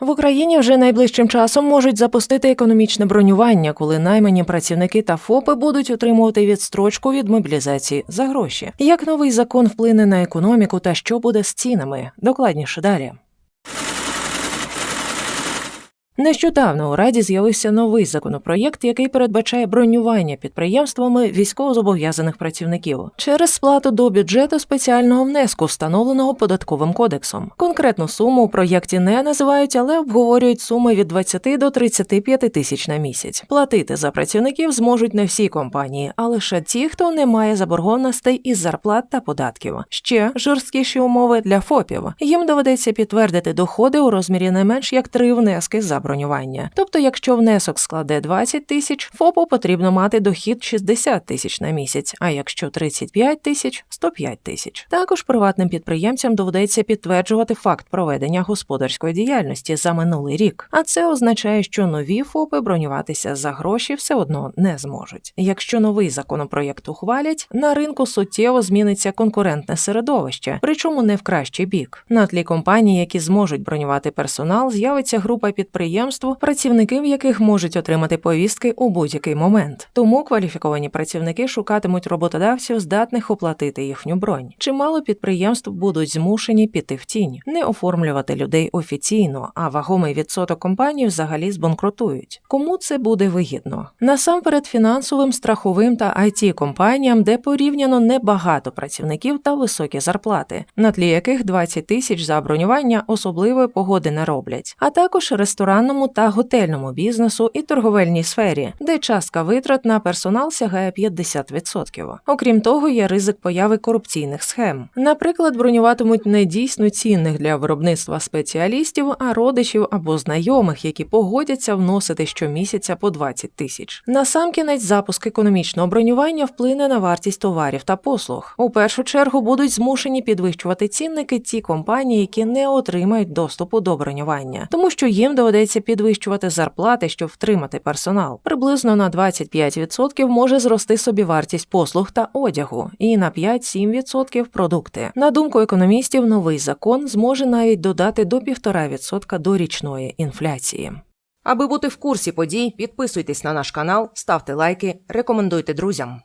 В Україні вже найближчим часом можуть запустити економічне бронювання, коли наймані працівники та ФОПи будуть отримувати відстрочку від мобілізації за гроші. Як новий закон вплине на економіку та що буде з цінами? Докладніше далі. Нещодавно у Раді з'явився новий законопроєкт, який передбачає бронювання підприємствами військовозобов'язаних працівників через сплату до бюджету спеціального внеску, встановленого податковим кодексом. Конкретну суму у проєкті не називають, але обговорюють суми від 20 до 35 тисяч на місяць. Платити за працівників зможуть не всі компанії, а лише ті, хто не має заборгованостей із зарплат та податків. Ще жорсткіші умови для ФОПів. Їм доведеться підтвердити доходи у розмірі не менш як три внески за бронювання. Тобто, якщо внесок складе 20 тисяч, ФОПу потрібно мати дохід 60 тисяч на місяць, а якщо 35 тисяч 105 тисяч. Також приватним підприємцям доведеться підтверджувати факт проведення господарської діяльності за минулий рік. А це означає, що нові ФОПи бронюватися за гроші все одно не зможуть. Якщо новий законопроєкт ухвалять, на ринку суттєво зміниться конкурентне середовище, причому не в кращий бік. На тлі компаній, які зможуть бронювати персонал, з'явиться група підприємств, працівники в яких можуть отримати повістки у будь-який момент. Тому кваліфіковані працівники шукатимуть роботодавців, здатних оплатити їхню бронь. Чимало підприємств будуть змушені піти в тінь, не оформлювати людей офіційно, а вагомий відсоток компаній взагалі збанкрутують. Кому це буде вигідно? Насамперед, фінансовим, страховим та it компаніям, де порівняно небагато працівників та високі зарплати, на тлі яких 20 тисяч за бронювання особливої погоди не роблять, а також ресторанному та готельному бізнесу і торговельній сфері, де частка витрат на персонал сягає 50%. Окрім того, є ризик появи корупційних схем. Наприклад, бронюватимуть не дійсно цінних для виробництва спеціалістів, а родичів або знайомих, які погодяться вносити щомісяця по 20 тисяч. Насамкінець запуск економічного бронювання вплине на вартість товарів та послуг. У першу чергу будуть змушені підвищувати цінники ті компанії, які не отримають доступу до бронювання, тому що їм доведеться підвищувати зарплати, щоб втримати персонал. Приблизно на 25% може зрости собівартість послуг та одягу, і на 5-7% продукти. На думку економістів, новий закон зможе навіть додати до 1,5% до річної інфляції. Аби бути в курсі подій, підписуйтесь на наш канал, ставте лайки, рекомендуйте друзям.